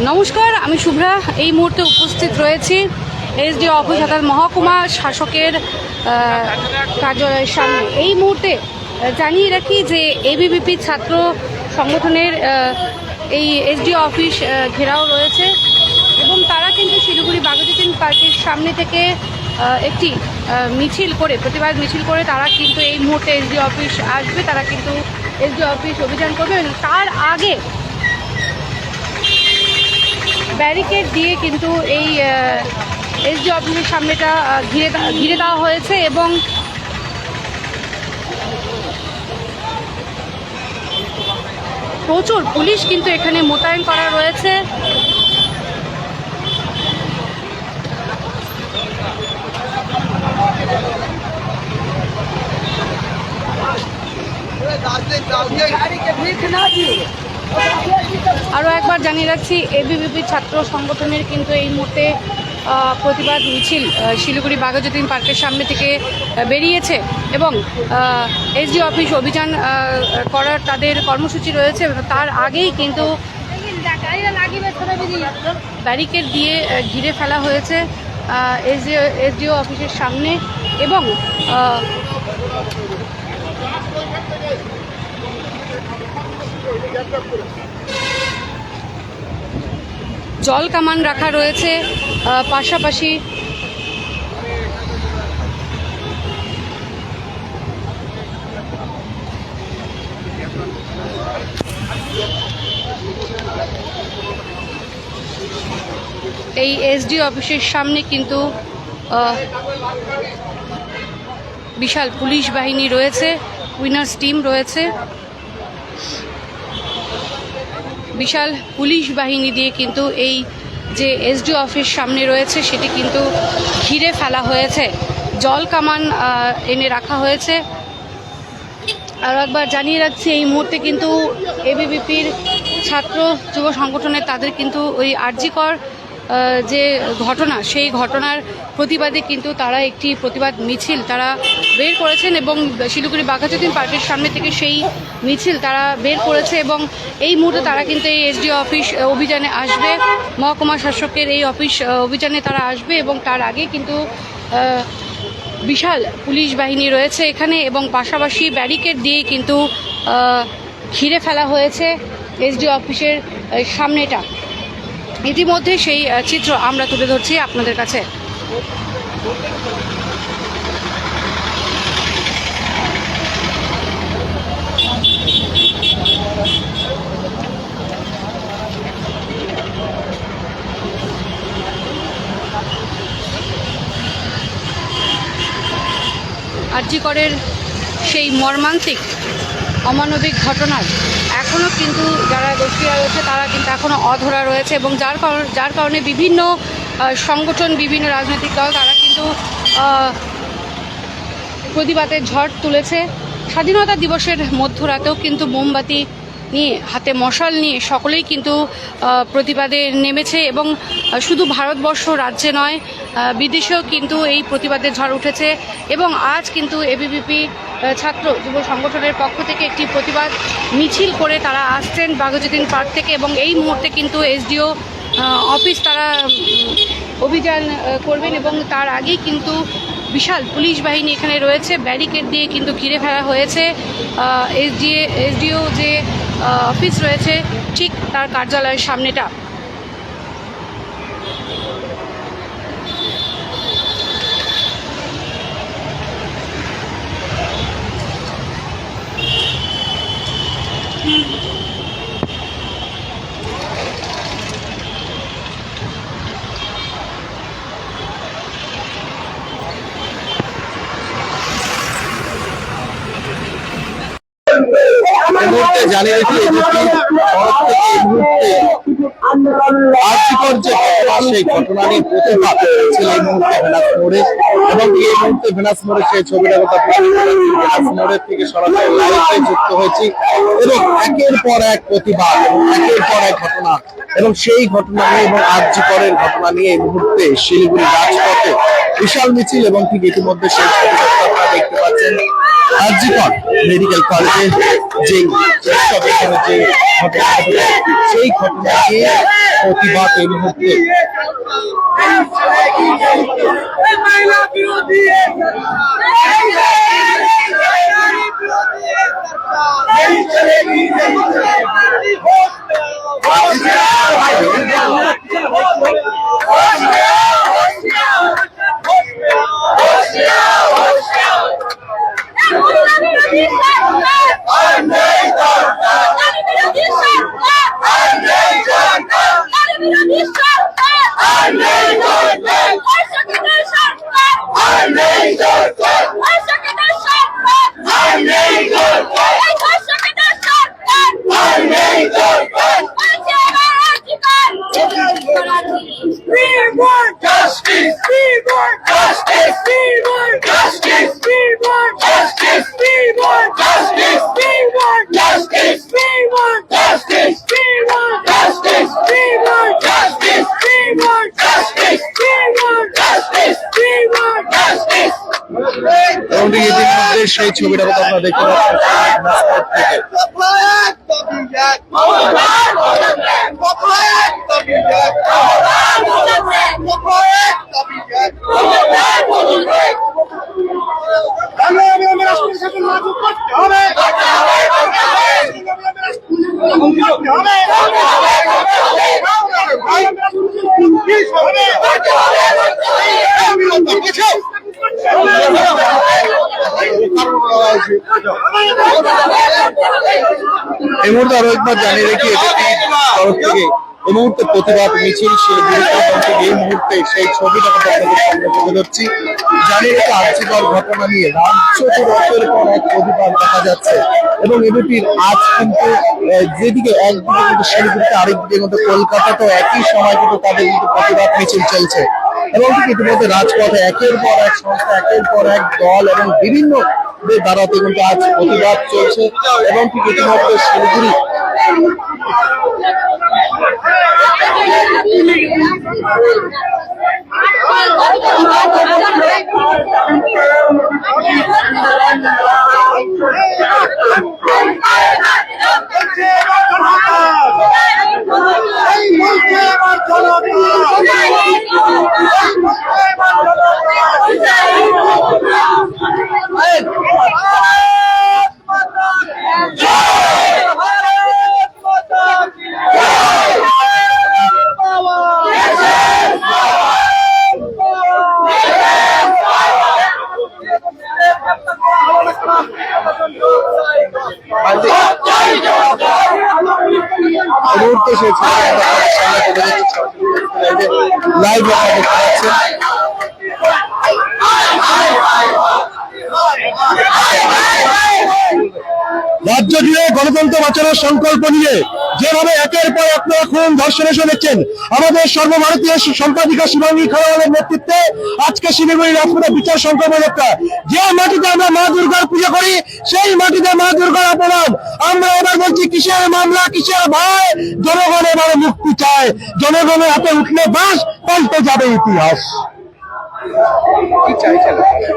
নমস্কার, আমি শুভ্রা। এই মুহূর্তে উপস্থিত রয়েছি এসডি অফিস অর্থাৎ মহকুমা শাসকের কার্যালয়ের সামনে। এই মুহূর্তে জানিয়ে রাখি যে এবিভিপি ছাত্র সংগঠনের এই এসডি অফিস ঘেরাও রয়েছে এবং তারা কিন্তু শিলিগুড়ি বাঘাযতীন পার্কের সামনে থেকে একটি মিছিল করে, প্রতিবাদ মিছিল করে তারা কিন্তু এই মুহূর্তে এসডি অফিস আসবে। তারা কিন্তু এসডি অফিস অভিযান করবে তার আগে ব্যারিকেড দিয়ে কিন্তু এই এসডি অফিসের সামনেটা ঘিরে ঘিরে দেওয়া হয়েছে এবং প্রচুর পুলিশ কিন্তু এখানে মোতায়েন করা রয়েছে। আরও একবার জানিয়ে রাখছি এবিভিপি ছাত্র সংগঠনের কিন্তু এই মুহূর্তে প্রতিবাদ মিছিল শিলিগুড়ি বাঘাযতীন পার্কের সামনে থেকে বেরিয়েছে এবং এসডি অফিস অভিযান করার তাদের কর্মসূচি রয়েছে। তার আগেই কিন্তু ব্যারিকেড দিয়ে ঘিরে ফেলা হয়েছে এসডিও এসডিও অফিসের সামনে এবং জল কামান রাখা রয়েছে পাশাপাশি এই এসডি অফিসের সামনে কিন্তু বিশাল পুলিশ বাহিনী রয়েছে, উইনার্স টিম রয়েছে। বিশাল পুলিশ বাহিনী দিয়ে কিন্তু এই যে এসডিও অফিস সামনে রয়েছে, সেটি কিন্তু ঘিরে ফেলা হয়েছে। জল কামান এনে রাখা হয়েছে। আর একবার জানিয়ে রাখছি, এই মুহূর্তে কিন্তু এবিবিপির ছাত্র যুব সংগঠনের তাদের কিন্তু ওই আর্জিকর যে ঘটনা, সেই ঘটনার প্রতিবাদে কিন্তু তারা একটি প্রতিবাদ মিছিল তারা বের করেছেন এবং শিলিগুড়ি বাঘাযতীন পার্কের সামনে থেকে সেই মিছিল তারা বের করেছে এবং এই মুহূর্তে তারা কিন্তু এই এসডি অফিস অভিযানে আসবে। মহকুমা শাসকের এই অফিস অভিযানে তারা আসবে এবং তার আগে কিন্তু বিশাল পুলিশ বাহিনী রয়েছে এখানে এবং পাশাপাশি ব্যারিকেড দিয়ে কিন্তু ঘিরে ফেলা হয়েছে এসডি অফিসের সামনেটা। ইতিমধ্যে সেই চিত্র আমরা তুলে ধরছি আপনাদের কাছে। আর্যিকরের সেই মর্মান্তিক অমানবিক ঘটনার এখনও কিন্তু যারা দোষীরা রয়েছে, তারা কিন্তু এখনও অধরা রয়েছে এবং যার কারণ, যার কারণে বিভিন্ন সংগঠন, বিভিন্ন রাজনৈতিক দল, তারা কিন্তু প্রতিবাদের ঝড় তুলেছে। স্বাধীনতা দিবসের মধ্যরাতেও কিন্তু মোমবাতি নিয়ে, হাতে মশাল নিয়ে সকলেই কিন্তু প্রতিবাদে নেমেছে এবং শুধু ভারতবর্ষ রাজ্যে নয় বিদেশেও কিন্তু এই প্রতিবাদের ঝড় উঠেছে এবং আজ কিন্তু এবিভিপি ছাত্র যুব সংগঠনের পক্ষ থেকে একটি প্রতিবাদ মিছিল করে তারা আসছেন বাঘাযতীন পার্ক থেকে এবং এই মুহূর্তে কিন্তু এসডিও অফিস তারা অভিযান করবেন এবং তার আগেই কিন্তু বিশাল পুলিশ বাহিনী এখানে রয়েছে। ব্যারিকেড দিয়ে কিন্তু ঘিরে ফেলা হয়েছে। এসডিএ এসডিও যে অফিস রয়েছে ঠিক তার কার্যালয়ের সামনেটা এই সেই ঘটনা নিয়ে এবং যুক্ত হয়েছি এবং একের পর এক প্রতিবাদ একের পর এক ঘটনা এবং সেই ঘটনা নিয়ে এবং আর্যিকরের ঘটনা নিয়ে এই মুহূর্তে শিলিগুড়ি রাজপথে বিশাল মিছিল এবং ঠিক ইতিমধ্যে সেই ছবিটা আপনারা দেখতে পাচ্ছেন। আরজিকর মেডিকেল কলেজে যে যে সেই ঘটনাকে প্রতিবাদ এই মুহূর্তে We সেই ছবিটা আপনারা দেখতে পাচ্ছেন। এই মুহূর্তে আরও একবার জানিয়ে রেখে তরফ থেকে এই মুহূর্তে প্রতিবাদ মিছিল তরফ এই মুহূর্তে সেই ছবিটা আপনাদের সামনে তুলে ধরছি। জানিয়ে রেখে আর্চিকর ঘটনা নিয়ে রাজ্য একের পর এক প্রতিবাদ দেখা যাচ্ছে এবং এবিপির আজ কিন্তু যেদিকে একদিকে কিন্তু শিলিগুড়িতে আরেকদিকে কিন্তু কলকাতাতেও একই সময় কিন্তু তাদের কিন্তু প্রতিবাদ মিছিল চলছে। এবং ইতিমধ্যে রাজপথে একের পর এক সংস্থা, একের পর এক দল এবং বিভিন্ন দ্বারাতে কিন্তু আজ প্রতিবাদ চলছে এবং ঠিক ইতিমধ্যে শিলিগুড়ি। এই মুহূর্তে লাইভ আপনারা রাজ্য জুড়ে গণতন্ত্র বাঁচানোর সংকল্প নিয়ে যেভাবে একের পর এক খুন ধর্ষণ দেখছেন, আমাদের সর্বভারতীয় সম্পাদিকা শিবাঙ্গী খাওয়ালের নেতৃত্বে আজকে শিলিগুড়ি রাজপথে বিচার সংকল্প যাত্রা। যে মাটিতে আমরা মা দুর্গার পুজো করি, সেই মাটিতে মা দুর্গার অপমান। আমরা এবার বলছি, কিসের মামলা, কিসের ভয় জনগণ এবারে মুক্তি চায়। জনগণের হাতে উঠলে বাস, পাল্টে যাবে ইতিহাস।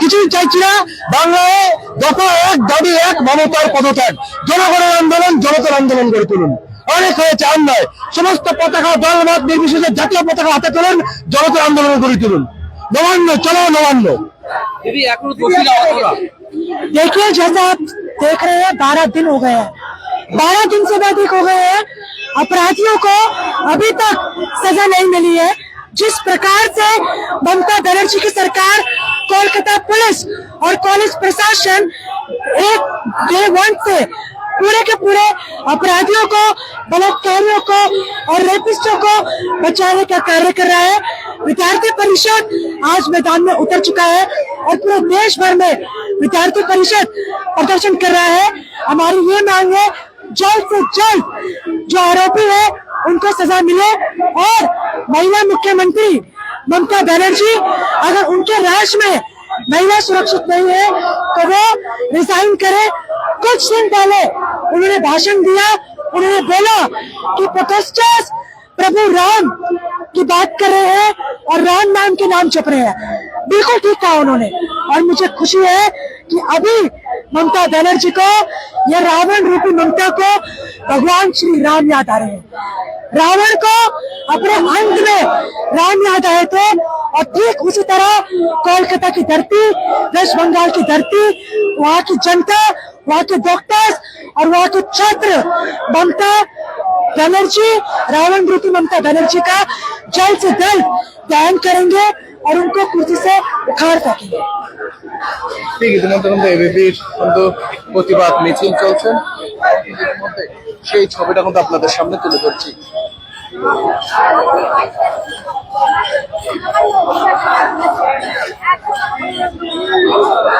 কিছুই চাইছি না। বাংলায় দফা এক, দাবি এক, মমতার পদত্যাগ। জনগণের আন্দোলন, জনতার আন্দোলন গড়ে তুলুন। অনেক হয়েছে অন্যায় সমস্ত পতাকা দল মত নির্বিশেষে জাতীয় পতাকা হাতে তুলুন জনতার আন্দোলন গড়ে তুলুন নবান্ন চলো নবান্ন देखिए जैसा आप देख रहे हैं बारह दिन हो गए हैं बारह दिन से भी अधिक हो गए हैं अपराधियों को अभी तक सजा नहीं मिली है जिस प्रकार से ममता बनर्जी की सरकार कोलकाता पुलिस और कॉलेज प्रशासन एक डे वन से पूरे के पूरे अपराधियों को, बलात्कारियों को और रेपिस्टों को बचाने का कार्य कर रहा है। विद्यार्थी परिषद आज मैदान में उतर चुका है और पूरे देश भर में विद्यार्थी परिषद प्रदर्शन कर रहा है। हमारी ये मांग है, जल्द से जल्द जो आरोपी है, उनको सजा मिले और महिला मुख्यमंत्री ममता बनर्जी, अगर उनके राज्य में महिला सुरक्षित नहीं है तो वो रिजाइन करे। कुछ दिन पहले उन्होंने भाषण दिया, उन्होंने बोला कि प्रोटेस्टर्स प्रभु राम की बात कर रहे हैं और राम नाम के नाम जप रहे हैं। बिल्कुल ठीक कहा उन्होंने। और मुझे खुशी है कि अभी ममता बनर्जी को ये रावण रूपी ममता को भगवान श्री राम याद आ रहे हैं। रावण को अपने अंत में राम याद आए थे और ठीक उसी तरह कोलकाता की धरती, वेस्ट बंगाल की धरती, वहाँ की जनता, वहाँ के डॉक्टर्स और वहाँ के छात्र, ममता बनर्जी, रावण रूपी ममता बनर्जी का जल्द से जल्द ध्यान करेंगे। और उनको कुर्सी से उखाड़ सकेंगे ঠিক ইতিমধ্যে কিন্তু এবিপির কিন্তু প্রতিবাদ মিছিল চলছে ইতিমধ্যে সেই ছবিটা কিন্তু আপনাদের সামনে তুলে ধরছি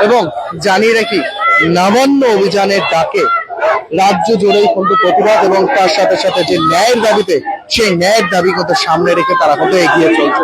এবং জানিয়ে রাখি নবান্ন অভিযানের ডাকে রাজ্য জুড়েই কিন্তু প্রতিবাদ এবং তার সাথে সাথে যে ন্যায়ের দাবিতে সেই ন্যায়ের দাবি কিন্তু সামনে রেখে তারা কিন্তু এগিয়ে চলছে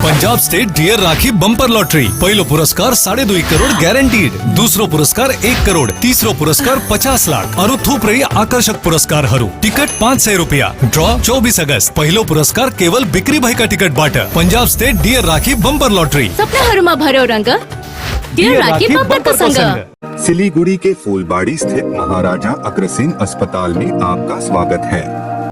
Punjab state dear Rakhi bumper lottery. पहले पुरस्कार साढ़े दुई करोड गारंटीड दूसरो पुरस्कार एक करोड तीसरो पुरस्कार पचास लाख। और थूप रही आकर्षक पुरस्कार हरु टिकट पाँच सौ रुपया। ड्रॉ चौबीस अगस्त। पहले पुरस्कार केवल बिक्री भाई का टिकट बाट Punjab state dear Rakhi bumper lottery. सपनाहरूमा भरौ रंग डियर राखी बंपर संग सिलीगुड़ी के फूलबाड़ी स्थित महाराजा अग्रसेन अस्पताल में आपका स्वागत है।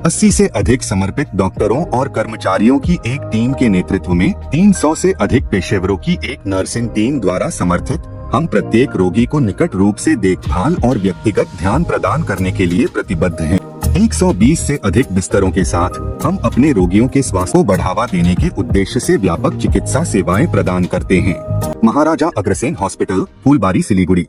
80 से अधिक समर्पित डॉक्टरों और कर्मचारियों की एक टीम के नेतृत्व में 300 से अधिक पेशेवरों की एक नर्सिंग टीम द्वारा समर्थित हम प्रत्येक रोगी को निकट रूप से देखभाल और व्यक्तिगत ध्यान प्रदान करने के लिए प्रतिबद्ध हैं। 120 से अधिक बिस्तरों के साथ हम अपने रोगियों के स्वास्थ्य को बढ़ावा देने के उद्देश्य से व्यापक चिकित्सा सेवाएँ प्रदान करते हैं। महाराजा अग्रसेन हॉस्पिटल फूलबारी सिलीगुड़ी।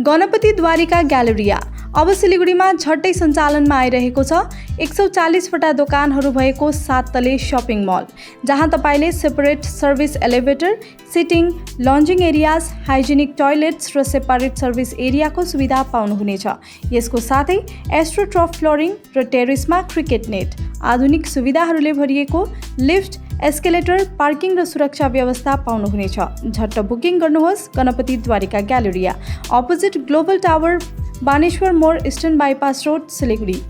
गणपति द्वारिका ग्यालेरिया। अब सिलिगुडीमा झट्टै सञ्चालनमा आइरहेको छ। एक सौ चालिसवटा दोकानहरू भएको सात तले सपिङ मल जहाँ तपाईँले separate service elevator sitting lounging areas hygienic toilets र सेपारेट सर्भिस एरियाको सुविधा पाउनुहुनेछ। यसको साथै एस्ट्रोट्रफ फ्लोरिङ र टेरिसमा क्रिकेट नेट। आधुनिक सुविधाहरूले भरिएको लिफ्ट एस्केलेटर पार्किङ र सुरक्षा व्यवस्था पाउनुहुनेछ। झट्ट बुकिङ गर्नुहोस् Ganapati Dwarika galleria. Opposite global tower Baneshwar mode eastern bypass road Siliguri.